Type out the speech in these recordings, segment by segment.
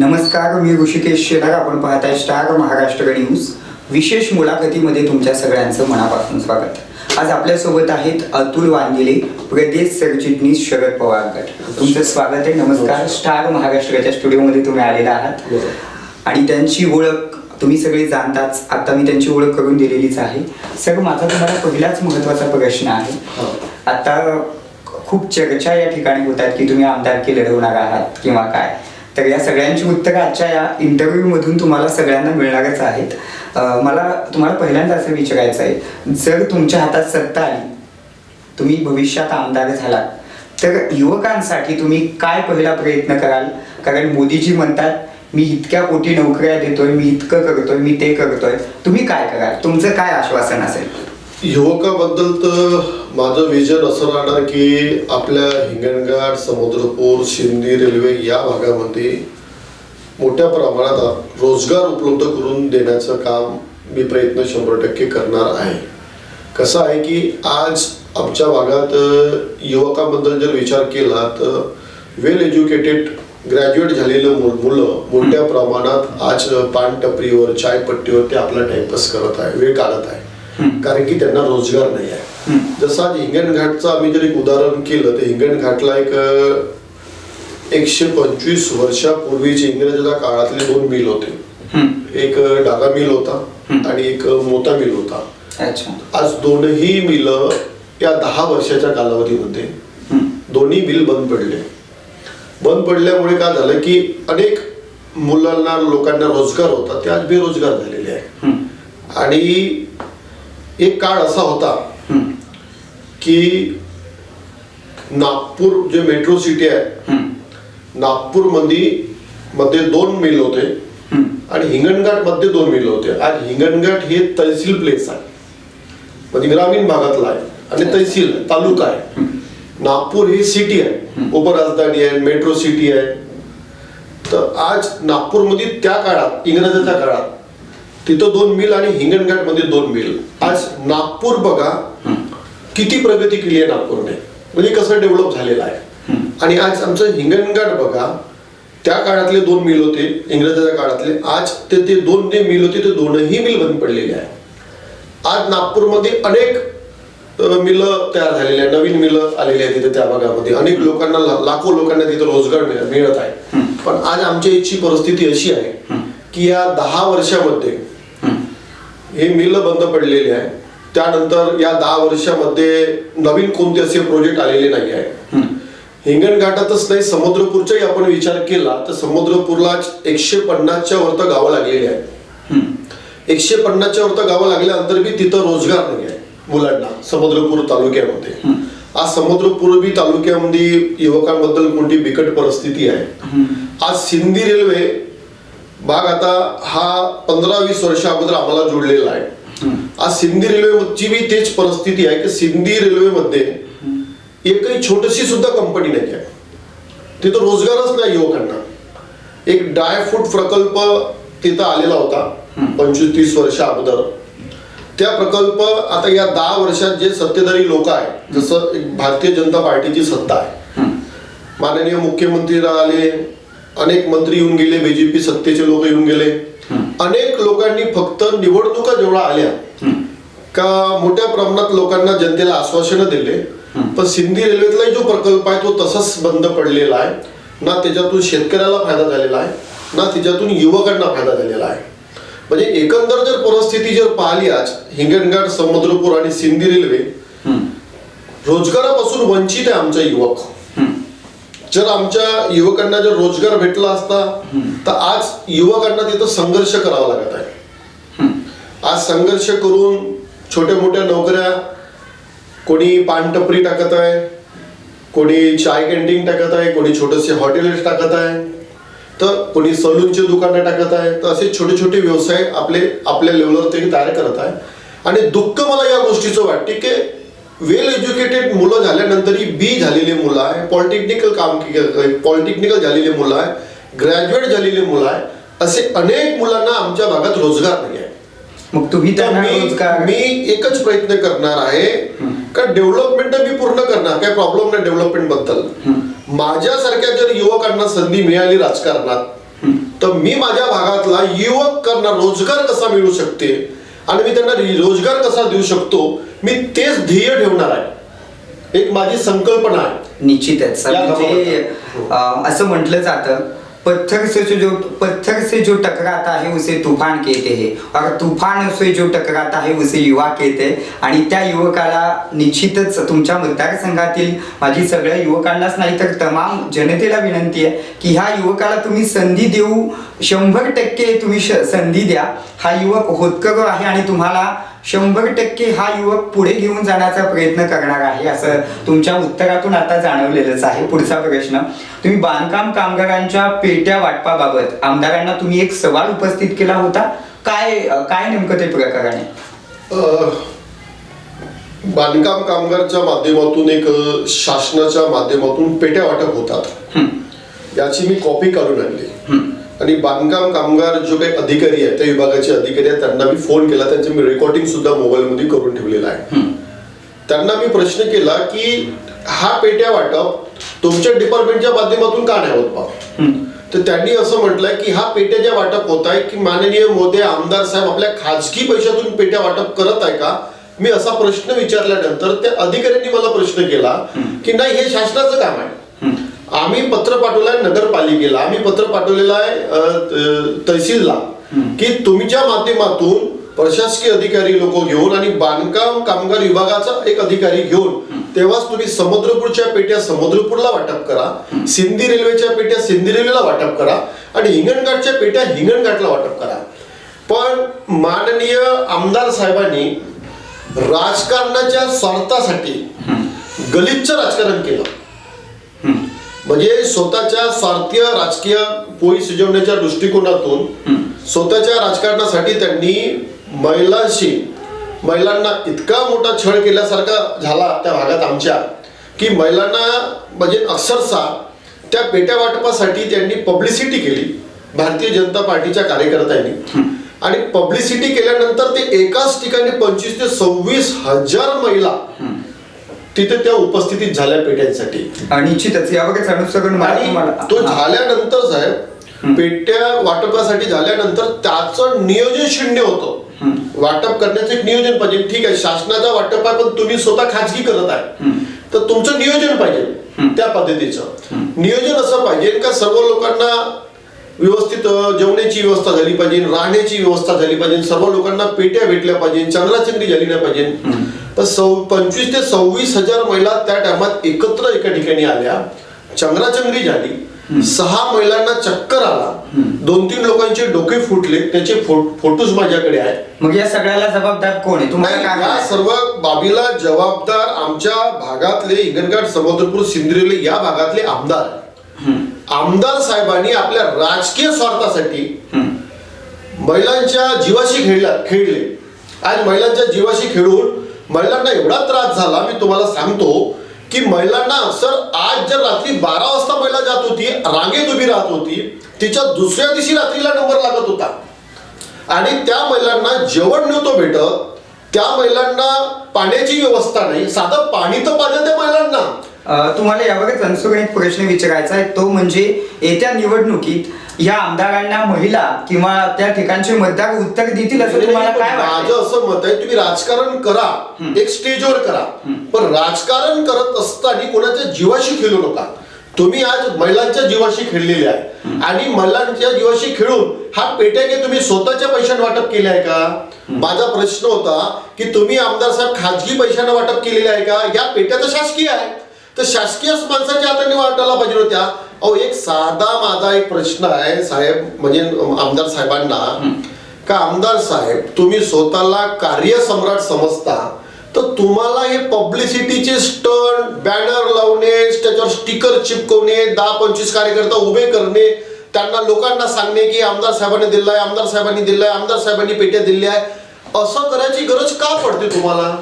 नमस्कार मी ऋषिकेश शेलार. आपण पाहताय स्टार महाराष्ट्र न्यूज. विशेष मुलाखतीमध्ये तुमच्या सगळ्यांचं मनापासून स्वागत. आज आपल्यासोबत आहेत अतुल वांगिले प्रदेश सरचिटणीस शरद पवार गट. तुमचं स्वागत आहे. नमस्कार. स्टार महाराष्ट्राच्या स्टुडिओमध्ये तुम्ही आलेला आहात. आणि त्यांची ओळख तुम्ही सगळे जाणताच आता मी त्यांची ओळख करून दिलेलीच आहे. सर माझा तुम्हाला पहिलाच महत्त्वाचा प्रश्न आहे. आता खूप चर्चा या ठिकाणी होतात की तुम्ही आमदारकी लढवणार आहात किंवा काय? तर या सगळ्यांची उत्तरं आजच्या या इंटरव्ह्यूमधून तुम्हाला सगळ्यांना मिळणारच आहेत. मला तुम्हाला पहिल्यांदा असं विचारायचं आहे जर तुमच्या हातात सत्ता आली तुम्ही भविष्यात आमदार झालात तर युवकांसाठी तुम्ही काय पहिला प्रयत्न कराल? कारण मोदीजी म्हणतात मी इतक्या कोटी नोकऱ्या देतोय मी इतकं करतोय मी ते करतोय. तुम्ही काय कराल? तुमचं काय आश्वासन असेल? युवकाबद्दल तर माझं विजन असं राहणार की आपल्या हिंगणघाट समुद्रपूर शिंदी रेल्वे या भागामध्ये मोठ्या प्रमाणात रोजगार उपलब्ध करून देण्याचं काम मी प्रयत्न शंभर टक्के करणार आहे. कसं आहे की आज आमच्या भागात युवकाबद्दल जर विचार केला तर वेल एज्युकेटेड ग्रॅज्युएट झालेलं मु- मुलं मोठ्या प्रमाणात आज पानटपरीवर चायपट्टीवर ते आपला टाइमपास करत आहे वेळ काढत आहे. कारण की त्यांना रोजगार नाही आहे. जसं आज हिंगणघाटचं आम्ही जर एक उदाहरण केलं तर हिंगणघाटला एक एकशे पंचवीस वर्षापूर्वीचे इंग्रजाच्या काळातले दोन मिल होते. एक डागा मिल होता आणि एक मोता मिल होता. आज दोनही मिल या दहा वर्षाच्या कालावधीमध्ये. दोन्ही मिल बंद पडले. बंद पडल्यामुळे काय झालं की अनेक मुलांना लोकांना रोजगार होता. ते आज बेरोजगार झालेले आहे. आणि एक काळ असा होता. की नागपूर जे मेट्रो सिटी आहे. नागपूरमध्ये मध्ये दोन मिल होते. आणि हिंगणघाटमध्ये दोन मिल होते. आज हिंगणघाट हे तहसील प्लेस आहे. म्हणजे ग्रामीण भागातला आहे आणि तहसील तालुका आहे. नागपूर ही सिटी आहे. उपराजधानी आहे मेट्रो सिटी आहे. तर आज नागपूरमध्ये त्या काळात इंग्रजाच्या काळात तिथं दोन मिल आणि हिंगणघाटमध्ये दोन मिल. आज नागपूर बघा किती प्रगती केली आहे नागपूरने. म्हणजे कसं डेव्हलप झालेलं आहे. आणि आज आमचं हिंगणघाट बघा त्या काळातले दोन मिल होते इंग्रजाच्या काळातले. आज ते ते दोन जे मिल होते ते दोनही मिल बंद पडलेले आहे आज नागपूरमध्ये अनेक मिलं तयार झालेली आहे नवीन मिलं आलेली आहे तिथे त्या भागामध्ये. अनेक लोकांना लाखो लोकांना तिथे रोजगार मिळ- मिळत आहे. पण आज आमच्या इथची परिस्थिती अशी आहे की या दहा वर्षामध्ये हे मिलं बंद पडलेली आहे. त्यानंतर या दहा वर्षामध्ये नवीन कोणते असे प्रोजेक्ट आलेले नाही आहे. हिंगणघाटातच नाही समुद्रपूरचाही आपण विचार केला तर समुद्रपूरला एकशे पन्नासच्या वरत गावं लागलेली आहेत. एकशे पन्नासच्या वरत गावं लागल्यानंतर बी तिथं रोजगार नाही आहे मुलांना समुद्रपूर तालुक्यामध्ये. आज समुद्रपूर बी तालुक्यामध्ये युवकांबद्दल कोणती बिकट परिस्थिती आहे. आज सिंधी रेल्वे भाग आता हा पंधरा वीस वर्षा अगोदर आम्हाला जोडलेला आहे. आज सिंधी रेल्वेची बी तेच परिस्थिती आहे की सिंधी रेल्वेमध्ये एकही छोटीशी सुद्धा कंपनी नाही आहे तिथं रोजगारच नाही युवकांना. एक ड्राय फ्रूट प्रकल्प तिथं आलेला होता पंचवीस तीस वर्षा अगोदर. त्या प्रकल्प आता या दहा वर्षात जे सत्तेधारी लोक आहेत जसं एक भारतीय जनता पार्टीची सत्ता आहे. माननीय मुख्यमंत्री आले अनेक मंत्री येऊन गेले बीजेपी सत्तेचे लोक येऊन गेले. अनेक लोकांनी फक्त निवडणुका जेवढा आल्या का मोठ्या प्रमाणात लोकांना जनतेला आश्वासनं दिले. पण सिंधी रेल्वेतलाही जो प्रकल्प आहे तो तसाच बंद पडलेला आहे. ना त्याच्यातून शेतकऱ्याला फायदा झालेला आहे ना त्याच्यातून युवकांना फायदा झालेला आहे. म्हणजे एकंदर जर परिस्थिती जर पाहिली आज हिंगणघाट समुद्रपूर आणि सिंधी रेल्वे रोजगारापासून वंचित आहे आमचा युवक. जर आमच्या युवकांना जर रोजगार भेटला असता तर आज युवकांना तिथं संघर्ष करावा लागत आहे. आज संघर्ष करून छोट्या मोठ्या नोकऱ्या कोणी पानटपरी टाकत आहे कोणी चाय कॅन्टीन टाकत आहे कोणी छोटेसे हॉटेल्स टाकत आहे तर कोणी सलूनचे दुकानं टाकत आहे तर असे छोटे छोटे व्यवसाय आपले आपल्या लेवलवर ते तयार करत आहे. आणि दुःख मला या गोष्टीचं वाटते की वेल एज्युकेटेड मुलं झाल्यानंतरही बी झालेली मुलं आहे पॉलिटेक्निकल काम पॉलिटेक्निकल झालेली मुलं आहे ग्रॅज्युएट झालेली मुलं आहे असे अनेक मुलांना आमच्या भागात रोजगार नाही आहे. मग तुम्ही मी एकच प्रयत्न करणार आहे का डेव्हलपमेंट मी पूर्ण करणार काय प्रॉब्लेम नाही डेव्हलपमेंटबद्दल माझ्यासारख्या जर युवकांना संधी मिळाली राजकारणात तर मी माझ्या भागातला युवकांना रोजगार कसा मिळू शकते? आणि मी त्यांना रोजगार कसा देऊ शकतो मी तेच ध्येय ठेवणार आहे. एक माझी संकल्पना आहे. निश्चितच या म्हणजे. अं, असं म्हटलं जातं पत्थर से जो पत्थर से जो टकराता है उसे तूफान कहते हैं. और तूफान से जो टकराता है उसे युवा कहते हैं. आणि त्या युवकाला निश्चितच तुमच्या मतदारसंघातील माझी सगळ्या युवकांनाच नाही तर तमाम जनतेला विनंती आहे की ह्या युवकाला तुम्ही संधी देऊ. शंभर टक्के तुम्ही श- संधी द्या. हा युवक होतकरू आहे आणि तुम्हाला शंभर टक्के हा युवक पुढे घेऊन जाण्याचा प्रयत्न करणार आहे असं तुमच्या उत्तरातून आता जाणवलेलंच आहे. पुढचा प्रश्न तुम्ही बांधकाम कामगारांच्या पेट्या वाटपाबाबत आमदारांना तुम्ही एक सवाल उपस्थित केला होता. काय काय नेमकं ते आहे? अ, बांधकाम कामगारच्या माध्यमातून एक शासनाच्या माध्यमातून पेट्या वाटप होतात. याची मी कॉपी काढून आणली. आणि बांधकाम कामगार जो काही अधिकारी आहेत त्या विभागाचे अधिकारी आहेत त्यांना मी फोन केला. त्यांचं मी रेकॉर्डिंग सुद्धा मोबाईलमध्ये करून ठेवलेलं आहे. त्यांना मी प्रश्न केला की हा पेट्या वाटप तुमच्या डिपार्टमेंटच्या माध्यमातून का नाही होत बा? तर त्यांनी असं म्हटलंय की हा पेट्या ज्या वाटप होत आहे की माननीय मोदी आमदार साहेब आपल्या खाजगी पैशातून पेट्या वाटप करत आहे का? मी असा प्रश्न विचारल्यानंतर त्या अधिकाऱ्यांनी मला प्रश्न केला की नाही हे शासनाचं काम आहे. आम्ही पत्र पाठवलं आहे नगरपालिकेला. आम्ही पत्र पाठवलेलं आहे तहसीलला की तुमच्या माध्यमातून प्रशासकीय अधिकारी लोक घेऊन आणि बांधकाम कामगार विभागाचा एक अधिकारी घेऊन तेव्हाच तुम्ही समुद्रपूरच्या पेट्या समुद्रपूरला वाटप करा. सिंधी रेल्वेच्या पेट्या सिंधी रेल्वेला वाटप करा आणि हिंगणघाटच्या पेट्या हिंगणघाटला वाटप करा. पण माननीय आमदार साहेबांनी राजकारणाच्या स्वार्थासाठी गलिच्छ राजकारण केलं. म्हणजे स्वतःच्या स्वार्थीय राजकीय पोळी शिजवण्याच्या दृष्टिकोनातून स्वतःच्या राजकारणासाठी त्यांनी महिलांशी महिलांना इतका मोठा छळ केल्यासारखा झाला त्या भागात आमच्या की महिलांना म्हणजे अक्षरशः त्या पेट्या वाटपासाठी त्यांनी पब्लिसिटी केली भारतीय जनता पार्टीच्या कार्यकर्त्यांनी. आणि पब्लिसिटी केल्यानंतर ते एकाच ठिकाणी पंचवीस ते सव्वीस हजार महिला तिथे त्या उपस्थितीत झाल्या पेट्यांसाठी. अं, निश्चितच मला आणि तो हां. झाल्यानंतर साहेब पेट्या वाटपासाठी झाल्यानंतर त्याचं नियोजन शून्य होतं. वाटप करण्याचं एक नियोजन पाहिजे. ठीक आहे शासनाचा वाटप आहे पण तुम्ही स्वतः खाजगी करत आहे. तर तुमचं नियोजन पाहिजे त्या पद्धतीचं. नियोजन असं पाहिजे का सर्व लोकांना व्यवस्थित अ, जेवण्याची व्यवस्था झाली पाहिजे राहण्याची व्यवस्था झाली पाहिजे सर्व लोकांना पेट्या भेटल्या पाहिजे चंद्राचंद्री झाली नाही पाहिजे. पण सौ पंचवीस ते सव्वीस हजार महिला त्या टायमात एकत्र एका ठिकाणी आल्या. चंद्राचंद्री झाली. सहा महिलांना चक्कर आला. दोन तीन लोकांचे डोके फुटले. त्याचे फोटोज माझ्याकडे आहेत. मग या सगळ्याला जबाबदार कोण आहे? तुम्हाला या? सर्व बाबीला जबाबदार आमच्या भागातले हिंगणघाट समुद्रपूर सिंदरेले या भागातले आमदार आमदार साहेबांनी आपल्या राजकीय स्वार्थासाठी महिलांच्या जीवाशी खेळला खेळले. आज महिलांच्या जीवाशी खेळून महिलांना एवढा त्रास झाला मी तुम्हाला सांगतो की महिलांना सर आज जर रात्री बारा वाजता महिला जात होती रांगेत उभी राहत होती तिच्या दुसऱ्या दिवशी रात्रीला नंबर लागत होता. आणि त्या महिलांना जेवण नव्हतं भेटत त्या महिलांना पाण्याची व्यवस्था नाही साधं पाणी तर पाहिजे त्या महिलांना. तुम्हाला अनुसरून एक प्रश्न विचारायचा आहे. तो म्हणजे येत्या निवडणुकीत या आमदारांना महिला किंवा त्या ठिकाणचे मतदार उत्तर देतील असं तुम्हाला काय माझं वाटतं असं मत आहे तुम्ही राजकारण करा एक स्टेजवर करा. पण राजकारण करत असताना कोणाच्या जीवाशी खेळू नका. तुम्ही आज महिलांच्या जीवाशी खेळलेले आहे. आणि महिलांच्या जीवाशी खेळून हा पेट्या काही तुम्ही स्वतःच्या पैशाने वाटप केले आहे का? माझा प्रश्न होता की तुम्ही आमदार साहेब खाजगी पैशाने वाटप केलेले आहे का? या पेट्या तर शासकीय आहे. तर शासकीय माणसाच्या हाताने वाटायला पाहिजे होत्या. अहो एक साधा माझा एक प्रश्न आहे साहेब म्हणजे आमदार साहेबांना का आमदार साहेब तुम्ही स्वतःला कार्यसम्राट समजता तर तुम्हाला हे पब्लिसिटीचे स्टंट बॅनर लावणे त्याच्यावर स्टिकर चिपकवणे दहा पंचवीस कार्यकर्ता उभे करणे त्यांना लोकांना सांगणे की आमदार साहेबांनी दिलाय आमदार साहेबांनी दिलाय आमदार साहेबांनी पेट्या दिल्या आहे असं करायची गरज का पडते तुम्हाला?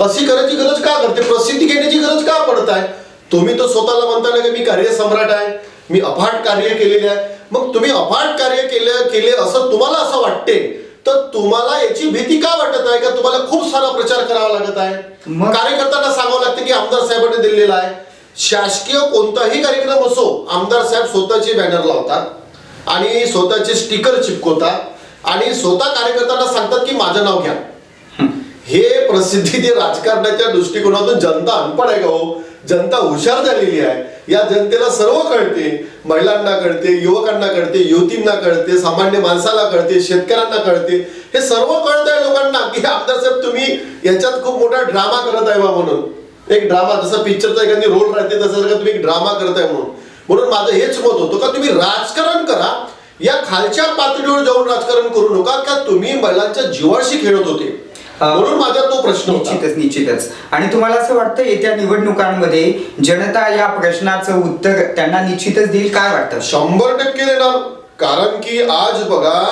अशी करायची गरज का करते प्रसिद्धी घेण्याची गरज का पडत आहे तुम्ही तर स्वतःला म्हणता ना की मी कार्यसम्राट आहे मी अफाट कार्य केलेले आहे. मग तुम्ही अफाट कार्य केले केले असं तुम्हाला असं वाटते तर तुम्हाला याची भीती का वाटत आहे? का तुम्हाला खूप सारा प्रचार करावा लागत आहे? कार्यकर्त्यांना सांगावं लागतं की आमदार साहेबांनी दिलेला आहे. शासकीय कोणताही कार्यक्रम असो आमदार साहेब स्वतःचे बॅनर लावतात आणि स्वतःचे स्टिकर चिपकवतात आणि स्वतः कार्यकर्त्यांना सांगतात की माझं नाव घ्या. हे प्रसिद्धी ते राजकारणाच्या दृष्टिकोनातून जनता अनपण आहे का हो? जनता हुशार झालेली आहे. या जनतेला सर्व कळते. महिलांना कळते युवकांना कळते युवतींना कळते सामान्य माणसाला कळते शेतकऱ्यांना कळते. हे सर्व कळत आहे लोकांना की आमदार साहेब तुम्ही याच्यात खूप मोठा ड्रामा करत आहे बा म्हणून. एक ड्रामा जसा पिक्चरचा एखादी रोल राहते तसं जर का तुम्ही एक ड्रामा करताय म्हणून. म्हणून माझं हेच मत होतं का तुम्ही राजकारण करा. या खालच्या पातळीवर जाऊन राजकारण करू नका. का तुम्ही महिलांच्या जीवाशी खेळत होते? म्हणून माझा तो प्रश्न निश्चितच निश्चितच. आणि तुम्हाला असं वाटतं येत्या निवडणुकांमध्ये जनता या प्रश्नाचं उत्तर त्यांना निश्चितच देईल? काय वाटतं? शंभर टक्के देणार. कारण की आज बघा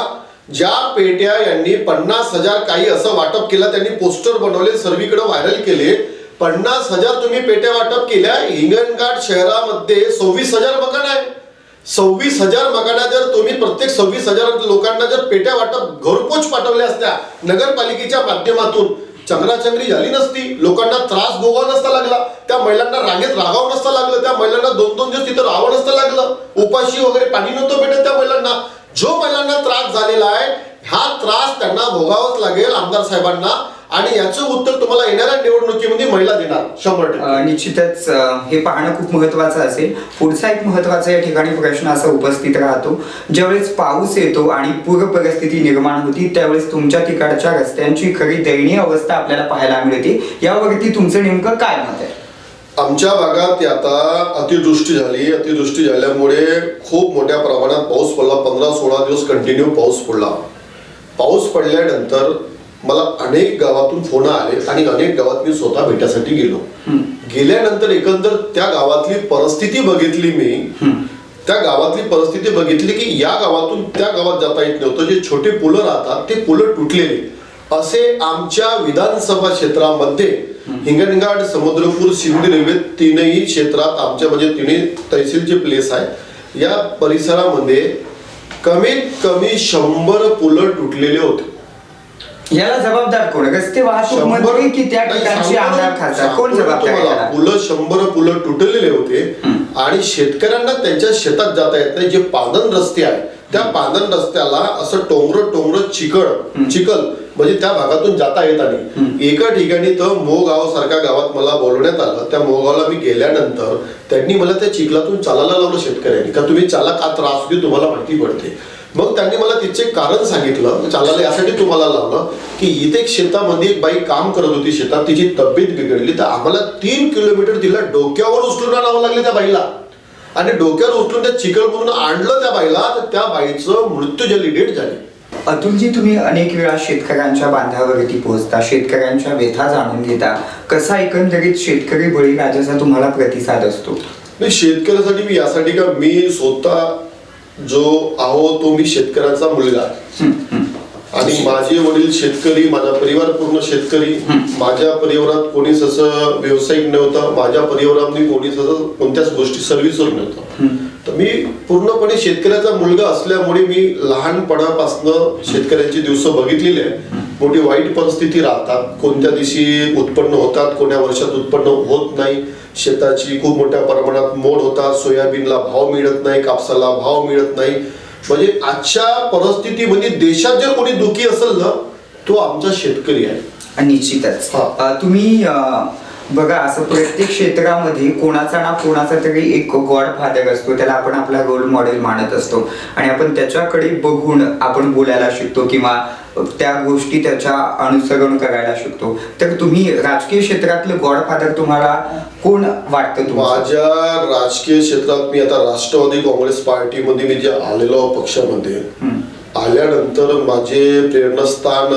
ज्या पेट्या यांनी पन्नास हजार काही असं वाटप केलं त्यांनी पोस्टर बनवले सर्वीकडे व्हायरल केले. पन्नास हजार तुम्ही पेट्या वाटप केल्या हिंगणघाट शहरामध्ये सव्वीस हजार मकान आहे सव्वीस हजार मकाना जर तुम्ही प्रत्येक सव्वीस हजार लोकांना जर पेट्या वाटप घरपोच पाठवल्या असत्या नगरपालिकेच्या माध्यमातून चंगराचंगरी झाली नसती लोकांना त्रास भोगावा नसता लागला त्या महिलांना रांगेत राहावं नसता लागलं त्या महिलांना दोन दोन दिवस तिथं राहावं नसतं लागलं उपाशी वगैरे पाणी नव्हतं भेटत त्या महिलांना. जो महिलांना त्रास झालेला आहे हा त्रास त्यांना भोगावाच लागेल आमदार साहेबांना. आणि याचं उत्तर तुम्हाला येणाऱ्या निवडणुकीमध्ये महिला देणार शंभर टक्के. निश्चितच हे पाहणं खूप महत्वाचं असेल. पुढचा एक महत्त्वाचा या ठिकाणी प्रश्न असा उपस्थित राहतो. ज्यावेळेस पाऊस येतो आणि पूर परिस्थिती निर्माण होती त्यावेळेस तुमच्या तिकडच्या रस्त्यांची खरी दयनीय अवस्था आपल्याला पाहायला मिळते. यावरती तुमचं नेमकं काय मत आहे? आमच्या भागात आता अतिवृष्टी झाली. अतिवृष्टी झाल्यामुळे खूप मोठ्या प्रमाणात पाऊस पडला. पंधरा सोळा दिवस कंटिन्यू पाऊस पडला. पाऊस पडल्यानंतर मला अनेक गावातून फोन आले आणि अनेक गावात मी स्वतः भेटासाठी गेलो. गेल्यानंतर एकंदर त्या गावातली परिस्थिती बघितली मी. त्या गावातली परिस्थिती बघितली की या गावातून त्या गावात जाता येत नव्हतं. जे छोटे पुलं राहतात ते पुलं तुटलेले. असे आमच्या विधानसभा क्षेत्रामध्ये हिंगणघाट समुद्रपूर शिवडी रेल्वे तीनही क्षेत्रात आमच्या म्हणजे तिन्ही तहसीलचे प्लेस आहे या परिसरामध्ये कमीत कमी शंभर पुलं तुटलेले होते. याला जबाबदार कोण रस्ते वाहतूक मंत्री की त्या नाही, ठिकाणचे सांगतो- आमदार खासदार? कोण सांगतो जबाबदार तुम्हाला? पुलं शंभर पुलं तुटलेले होते आणि शेतकऱ्यांना त्यांच्या शेतात जाता येत नाही. जे पादन रस्ते आहे त्या पादन रस्त्याला असं टोंगर टोंगर चिकळ चिखल म्हणजे त्या भागातून जाता येत नाही. एका ठिकाणी तर मोगाव सारख्या गावात मला बोलवण्यात आलं. त्या मोगावला मी गेल्यानंतर त्यांनी मला त्या चिखलातून चालायला लावलं शेतकऱ्यांनी. का तुम्ही चाला का त्रास होती तुम्हाला माहिती पडते. मग त्यांनी मला तिचे कारण सांगितलं. चालायला यासाठी तुम्हाला लावलं की इथे एक शेतामध्ये एक बाई काम करत होती शेतात. तिची तब्येत बिघडली. तर आम्हाला तीन किलोमीटर तिला डोक्यावर उचलून आणावं लागले त्या बाईला. आणि डोक्यावर उचलून त्या चिखलमधून आणलं त्या बाईला. तर त्या बाईचं मृत्यू झाली डेट झाली. अतुलजी तुम्ही अनेक वेळा शेतकऱ्यांच्या बांधावरती पोहोचता. शेतकऱ्यांच्या व्यथा जाणून घेता. कसा एकंदरीत शेतकरी बळीराजाचा तुम्हाला प्रतिसाद असतो? नाही शेतकऱ्यासाठी मी यासाठी का? मी स्वतः जो आहो तो मी शेतकऱ्याचा मुलगा. आणि माझे वडील शेतकरी माझा परिवार पूर्ण शेतकरी. माझ्या परिवारात कोणीच असं व्यावसायिक नव्हतं. माझ्या परिवारामध्ये कोणीच असं कोणत्याच गोष्टी सर्व्हिसवर नव्हतं. तर मी पूर्णपणे शेतकऱ्याचा मुलगा असल्यामुळे मी लहानपणापासून शेतकऱ्यांची दिवस बघितलेली आहे मोठी वाईट परिस्थिती राहतात. कोणत्या दिवशी उत्पन्न होतात कोण्या वर्षात उत्पन्न होत नाही. शेताची खूप मोठ्या प्रमाणात मोड होतात. सोयाबीनला भाव मिळत नाही कापसाला भाव मिळत नाही. म्हणजे आजच्या परिस्थितीमध्ये देशात जर कोणी दुखी असेल ना तो आमचा शेतकरी आहे. आणि निश्चितच. तुम्ही बघा असं प्रत्येक क्षेत्रामध्ये कोणाचा ना कोणाचा तरी एक गॉड फादर असतो त्याला आपण आपला रोल मॉडेल मानत असतो. आणि आपण त्याच्याकडे बघून आपण बोलायला शिकतो किंवा त्या गोष्टी त्याच्या अनुसरण करायला शिकतो. तर तुम्ही राजकीय क्षेत्रातलं गॉड फादर तुम्हाला कोण वाटतं माझ्या राजकीय क्षेत्रात मी आता राष्ट्रवादी काँग्रेस पार्टीमध्ये मी जे आलेलो पक्षामध्ये आल्यानंतर माझे प्रेरणास्थान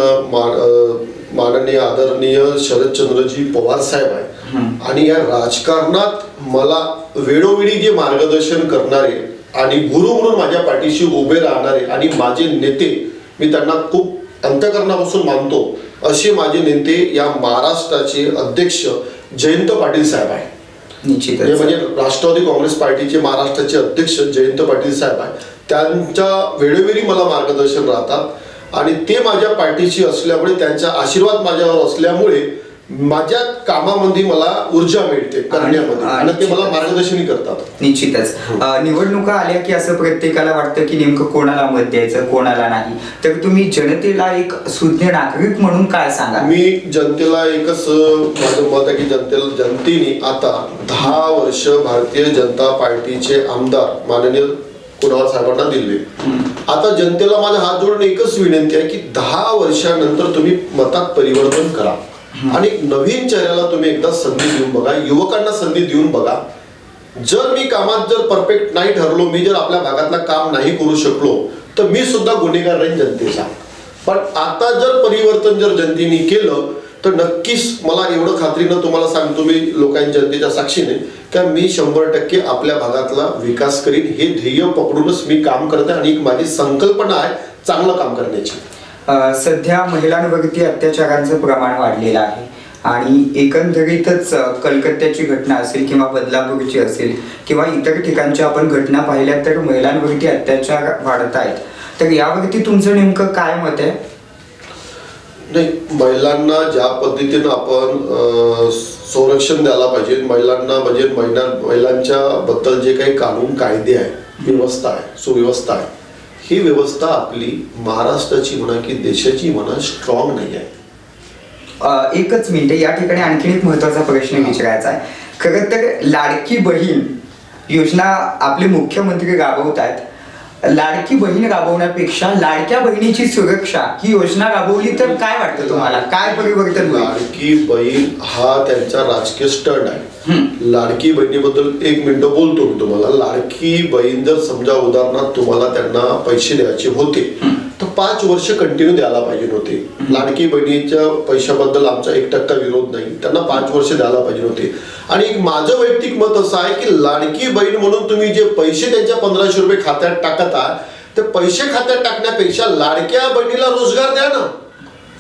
माननीय आदरणीय शरदचंद्रजी पवार साहेब आहे आणि या राजकारणात मला वेळोवेळी जे मार्गदर्शन करणारे आणि गुरु म्हणून माझ्या पाठीशी उभे राहणारे आणि माझे नेते मी त्यांना खूप अंतकरणापासून मानतो असे माझे नेते या महाराष्ट्राचे अध्यक्ष जयंत पाटील साहेब आहे म्हणजे राष्ट्रवादी काँग्रेस पार्टीचे महाराष्ट्राचे अध्यक्ष जयंत पाटील साहेब आहे त्यांच्या वेळोवेळी मला मार्गदर्शन राहतात. आणि ते माझ्या पार्टीशी असल्यामुळे त्यांचा आशीर्वाद माझ्यावर असल्यामुळे माझ्या कामामध्ये मला ऊर्जा मिळते करण्यामध्ये. आणि- ते मला मार्गदर्शनही करतात. निश्चितच. निवडणुका आल्या की असं प्रत्येकाला वाटतं की नेमकं कोणाला मत द्यायचं कोणाला नाही. तर तुम्ही जनतेला एक सुज्ञ नागरिक म्हणून काय सांगा मी जनतेला एकच माझं मत आहे की जनतेला जनतेने आता दहा वर्ष भारतीय जनता पार्टीचे आमदार माननीय कुणाल साहेबांना दिले आता जनतेला माझा हात जोडून एकच विनंती आहे की दहा वर्षानंतर तुम्ही मतात परिवर्तन करा. आणि नवीन चेहऱ्याला तुम्ही एकदा संधी देऊन बघा युवकांना संधी देऊन बघा. जर मी कामात जर परफेक्ट नाही ठरलो मी जर आपल्या भागातला काम नाही करू शकलो तर मी सुद्धा गुन्हेगार राहीन जनतेचा. पण आता जर परिवर्तन जर जनतेने केलं तर नक्कीच मला एवढं खात्रीनं तुम्हाला सांगतो मी लोकांच्या जनतेच्या साक्षीने का मी शंभर टक्के आपल्या भागातला विकास करीन हे ध्येय पकडूनच मी काम करते आणि एक माझी संकल्पना आहे चांगलं काम करण्याची. सध्या महिलांवरती अत्याचारांचं प्रमाण वाढलेलं आहे आणि एकंदरीतच कलकत्त्याची घटना असेल किंवा बदलापूरची असेल किंवा इतर ठिकाणच्या आपण घटना पाहिल्या तर महिलांवरती अत्याचार वाढत आहेत तर यावरती तुमचं नेमकं काय मत आहे? नाही महिलांना ज्या पद्धतीनं आपण संरक्षण द्यायला पाहिजे महिलांना म्हणजे महिला महिलांच्या बद्दल जे काही कानून कायदे आहे व्यवस्था आहे सुव्यवस्था आहे ही व्यवस्था आपली महाराष्ट्राची म्हणा की देशाची म्हणा स्ट्रॉंग नाही आहे. एकच मिनिट या ठिकाणी आणखीन एक महत्त्वाचा प्रश्न विचारायचा आहे. खरं तर लाडकी बहीण योजना आपले मुख्यमंत्री राबवत आहेत. लाडकी बहीण राबवण्यापेक्षा लाडक्या बहिणीची सुरक्षा ही योजना राबवली तर काय वाटतं तुम्हाला? काय परिवर्तन होईल? लाडकी बहीण हा त्यांचा राजकीय स्टंट आहे. लाडकी बहिणीबद्दल एक मिनिट बोलतो मी तुम्हाला. लाडकी बहीण जर समजा उदाहरणार्थ तुम्हाला त्यांना पैसे द्यायचे होते तर पाच वर्ष कंटिन्यू द्यायला पाहिजे होते. लाडकी बहिणीच्या पैशाबद्दल आमचा एक टक्का विरोध नाही. त्यांना पाच वर्ष द्यायला पाहिजे होते. आणि एक माझं वैयक्तिक मत असं आहे की लाडकी बहीण म्हणून तुम्ही जे पैसे त्यांच्या पंधराशे रुपये खात्यात टाकत आहात ते पैसे खात्यात टाकण्यापेक्षा लाडक्या बहिणीला रोजगार द्या ना.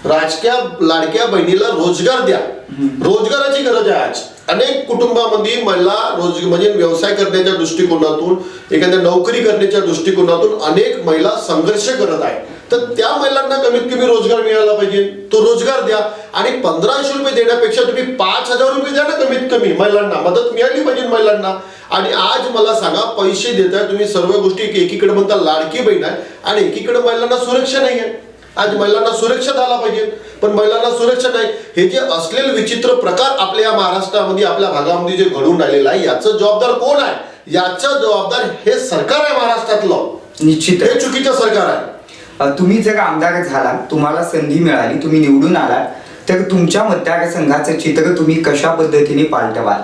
राजक्या लाडक्या बहिणीला रोजगार द्या. रोजगाराची गरज आहे आज. अनेक कुटुंबामध्ये महिला रोज म्हणजे व्यवसाय करण्याच्या दृष्टिकोनातून एखाद्या नोकरी करण्याच्या दृष्टिकोनातून अनेक महिला संघर्ष करत आहे तर त्या महिलांना कमीत कमी रोजगार मिळाला पाहिजे. तो रोजगार द्या. आणि पंधराशे रुपये देण्यापेक्षा तुम्ही पाच हजार रुपये द्या ना कमीत कमी महिलांना. मदत मिळाली पाहिजे महिलांना. आणि आज मला सांगा पैसे देताय तुम्ही सर्व गोष्टी एकीकडे म्हणता लाडकी बहीण आहे. आणि एकीकडे महिलांना सुरक्षा नाही आहे आज महिलांना सुरक्षा द्यायला पाहिजे. पण महिलांना सुरक्षा नाही. हे जे असलेले विचित्र प्रकार आपल्या या महाराष्ट्रामध्ये आपल्या भागामध्ये जे घडून राहिलेलं आहे याचं जबाबदार कोण आहे? याचं जबाबदार हे सरकार आहे महाराष्ट्रातलं. निश्चित हे चुकीचं सरकार आहे. तुम्ही जर आमदार झाला तुम्हाला संधी मिळाली तुम्ही निवडून आलात तर तुमच्या मतदारसंघाचं चित्र तुम्ही कशा पद्धतीने पालटवाल?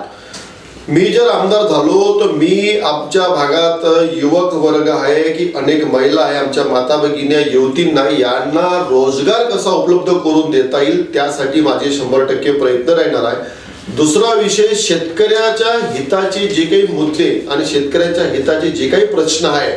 मी जर आमदार झालो तर मी आमच्या भागात युवक वर्ग आहे की अनेक महिला आहे आमच्या माता भगिन्या युवतींना यांना रोजगार कसा उपलब्ध करून देता येईल त्यासाठी माझे शंभर टक्के प्रयत्न राहणार आहे. दुसरा विषय शेतकऱ्याच्या हिताचे जे काही मुद्दे आणि शेतकऱ्याच्या हिताचे जे काही प्रश्न आहे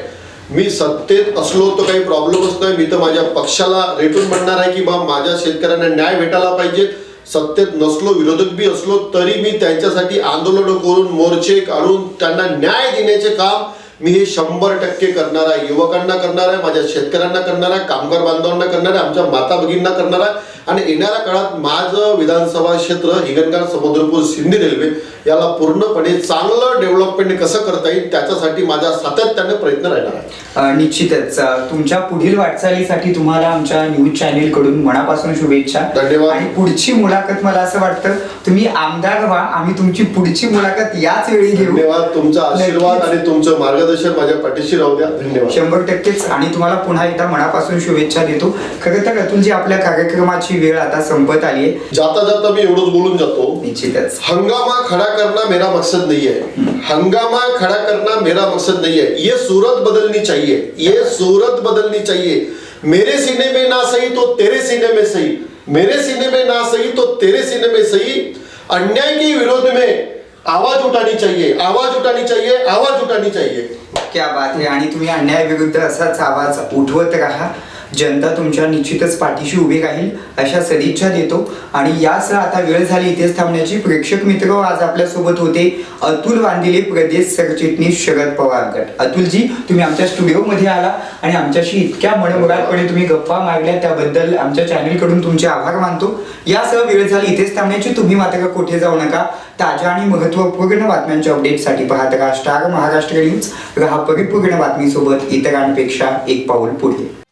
मी सत्तेत असलो तर काही प्रॉब्लेमच नाही. मी तर माझ्या पक्षाला रेटून म्हणणार आहे की बा माझ्या शेतकऱ्यांना न्याय भेटायला पाहिजे सत्तेत नसलो विरोधक बी असलो तरी मी त्यांच्यासाठी आंदोलन करून मोर्चे काढून त्यांना न्याय देण्याचे काम मी हे शंभर टक्के करणार आहे. युवकांना करणार आहे माझ्या शेतकऱ्यांना करणार आहे कामगार बांधवांना करणार आहे आमच्या माता भगिनींना करणार आहे. आणि येणाऱ्या काळात माझं विधानसभा क्षेत्र हिंगणघाट समुद्रपूर सिंधी रेल्वे याला पूर्णपणे चांगलं डेव्हलपमेंट कसं करता येईल त्याच्यासाठी माझा सातत्याने प्रयत्न राहणार आहे. निश्चितच. तुमच्या पुढील वाटचालीसाठी तुम्हाला आमच्या न्यूज चॅनेल कडून मनापासून शुभेच्छा. धन्यवाद. आणि पुढची मुलाखत मला असं वाटतं तुम्ही आमदार व्हा आम्ही तुमची पुढची मुलाखत याच वेळी घेऊ. धन्यवाद. तुमचा आशीर्वाद. आणि तुमचं मार्गदर्शन माझ्या पाठीशी राहू द्या. धन्यवाद. शंभर टक्केच. आणि तुम्हाला पुन्हा एकदा मनापासून शुभेच्छा देतो. खरं तर अतुलजी आपल्या कार्यक्रमाची वेळ आता संपत आली आहे. जाता जाता मी एवढंच बोलून जातो. निश्चितच. हंगामा खड़ा करना मेरा मकसद नहीं है हंगामा खड़ा करना मेरा मकसद नहीं है ये सूरत बदलनी चाहिए ये सूरत बदलनी चाहिए मेरे सीने में ना सही तो तेरे सीने में सही. मेरे सीने में ना सही तो तेरे सीने में सही. अन्याय के विरोध में आवाज उठानी चाहिए आवाज उठानी चाहिए आवाज उठानी चाहिए क्या बात आहे आणि तुम्ही अन्यायाविरुद्ध असाच आवाज उठवत राहा. जनता तुमच्या निश्चितच पाठीशी उभी राहील अशा सदिच्छा देतो. आणि यासह आता वेळ झाली इथेच थांबण्याची. प्रेक्षक मित्र आज आपल्यासोबत होते अतुल वांदिले प्रदेश सरचिटणीस शरद पवार गट अतुलजी तुम्ही आमच्या स्टुडिओमध्ये आला आणि आमच्याशी इतक्या मनमुरादपणे तुम्ही गप्पा मारल्या त्याबद्दल आमच्या चॅनलकडून तुमचे आभार मानतो. यासह वेळ झाली इथेच थांबण्याची. तुम्ही मात्र कुठे जाऊ नका. ताज्या आणि महत्त्वपूर्ण बातम्यांच्या अपडेटसाठी पाहत राहा. Star Maharashtra news. रहा परिपूर्ण बातमीसोबत इतरांपेक्षा एक पाऊल पुढे.